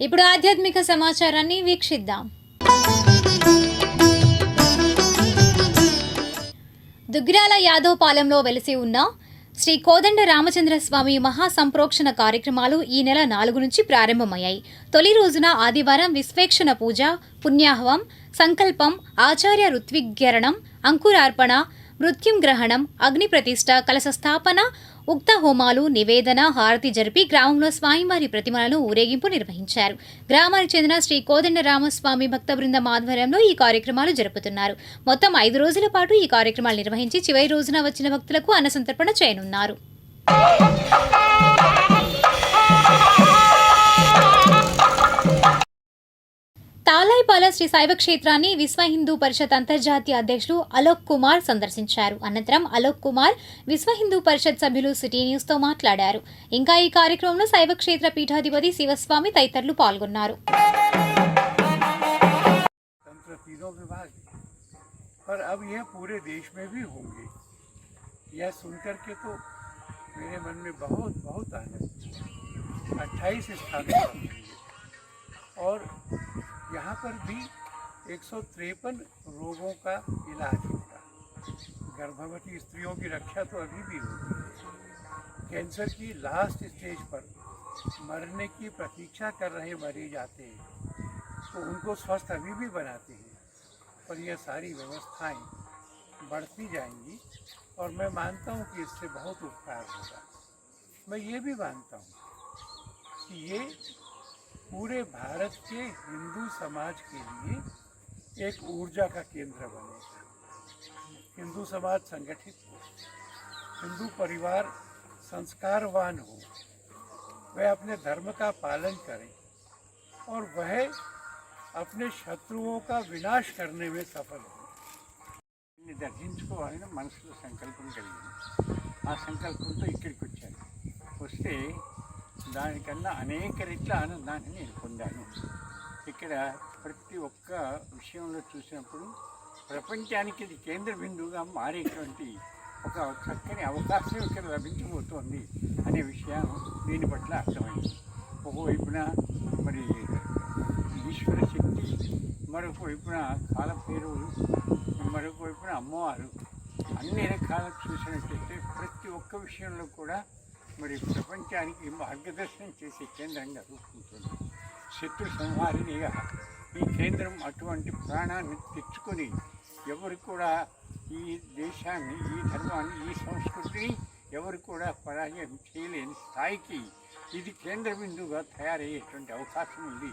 ఇప్పుడు ఆధ్యాత్మిక సమాచారాన్ని వీక్షిద్దాం. దుగ్గిరాల యాదవ్ పాలెంలో వెలిసి ఉన్న శ్రీ కోదండ రామచంద్ర స్వామి మహాసంప్రోక్షణ కార్యక్రమాలు ఈ నెల నాలుగు నుంచి ప్రారంభమయ్యాయి. తొలి రోజున ఆదివారం విశ్వేక్షణ పూజ పుణ్యాహవం సంకల్పం ఆచార్య ఋత్విగ్యరణం అంకురార్పణ మృత్యుంగ్రహణం అగ్ని ప్రతిష్ట కలశ స్థాపన ఉక్త హోమాలు నివేదన హారతి జరిపి గ్రామంలో స్వామివారి ప్రతిమలను ఊరేగింపు నిర్వహించారు. గ్రామానికి చెందిన శ్రీ కోదండ రామస్వామి భక్త బృందం ఆధ్వర్యంలో ఈ కార్యక్రమాలు జరుపుతున్నారు. మొత్తం ఐదు రోజుల పాటు ఈ కార్యక్రమాలు నిర్వహించి చివరి రోజున వచ్చిన భక్తులకు అన్నసంతర్పణ చేయనున్నారు. తాలాయిపాల శ్రీ శైవ క్షేత్రాన్ని విశ్వ హిందూ పరిషత్ అంతర్జాతీయ అధ్యక్షులు అలోక్ కుమార్ సందర్శించారు అనంతరం అలోక్ కుమార్ విశ్వ హిందూ పరిషత్ సభ్యులు సిటీ న్యూస్ తో మాట్లాడారు ఇంకా ఈ కార్యక్రమంలో శైవ క్షేత్ర పీఠాధిపతి శివస్వామి తదితరులు పాల్గొన్నారు तंत्र तीनों विभाग हैं। पर अब यह पूरे देश में भी होंगे यह सुनकर के तो मेरे मन में बहुत बहुत आनंद अट्ठाईस स्थानों पर होंगे और यहाँ पर भी एक रोगों का इलाज होगा गर्भवती स्त्रियों की रक्षा तो अभी भी होती है। कैंसर की लास्ट स्टेज पर मरने की प्रतीक्षा कर रहे मरीज़ आते हैं तो उनको स्वस्थ अभी भी बनाते हैं। पर यह सारी व्यवस्थाएँ बढ़ती जाएँगी, और मैं मानता हूँ कि इससे बहुत उपकार होगा। मैं ये भी मानता हूँ कि ये पूरे भारत के हिंदू समाज के लिए एक ऊर्जा का केंद्र बनेगा हिंदू समाज संगठित हो हिंदू परिवार संस्कारवान हो वह अपने धर्म का पालन करें और वह अपने शत्रुओं का विनाश करने में सफल हो దీన్ని దర్శించుకోవాలని మనసులో సంకల్పం కలిగింది ఆ సంకల్పంతో ఇక్కడికి వచ్చాను వస్తే దానికన్నా అనేక రెట్ల ఆనందాన్ని నేను పొందాను. ఇక్కడ ప్రతి ఒక్క విషయంలో చూసినప్పుడు ప్రపంచానికి ఇది కేంద్ర బిందువుగా మారేటువంటి ఒక చక్కని అవకాశం ఇక్కడ లభించబోతోంది అనే విషయం దీని పట్ల అర్థమైంది. ఒకవైపున మరి ఈశ్వర శక్తి మరొక వైపున కాల పేరు మరొక వైపున అమ్మవారు అన్ని రకాల చూసినట్లయితే ప్రతి ఒక్క విషయంలో కూడా మరి ప్రపంచానికి మార్గదర్శనం చేసే కేంద్రంగా రూపొందుతుంది. శత్రు సంహారినిగా ఈ కేంద్రం అటువంటి ప్రాణాన్ని తెచ్చుకొని ఎవరు కూడా ఈ దేశాన్ని ఈ ధర్మాన్ని ఈ సంస్కృతిని ఎవరు కూడా పరాజయం చేయలేని స్థాయికి ఇది కేంద్ర బిందువుగా తయారయ్యేటువంటి అవకాశం ఉంది.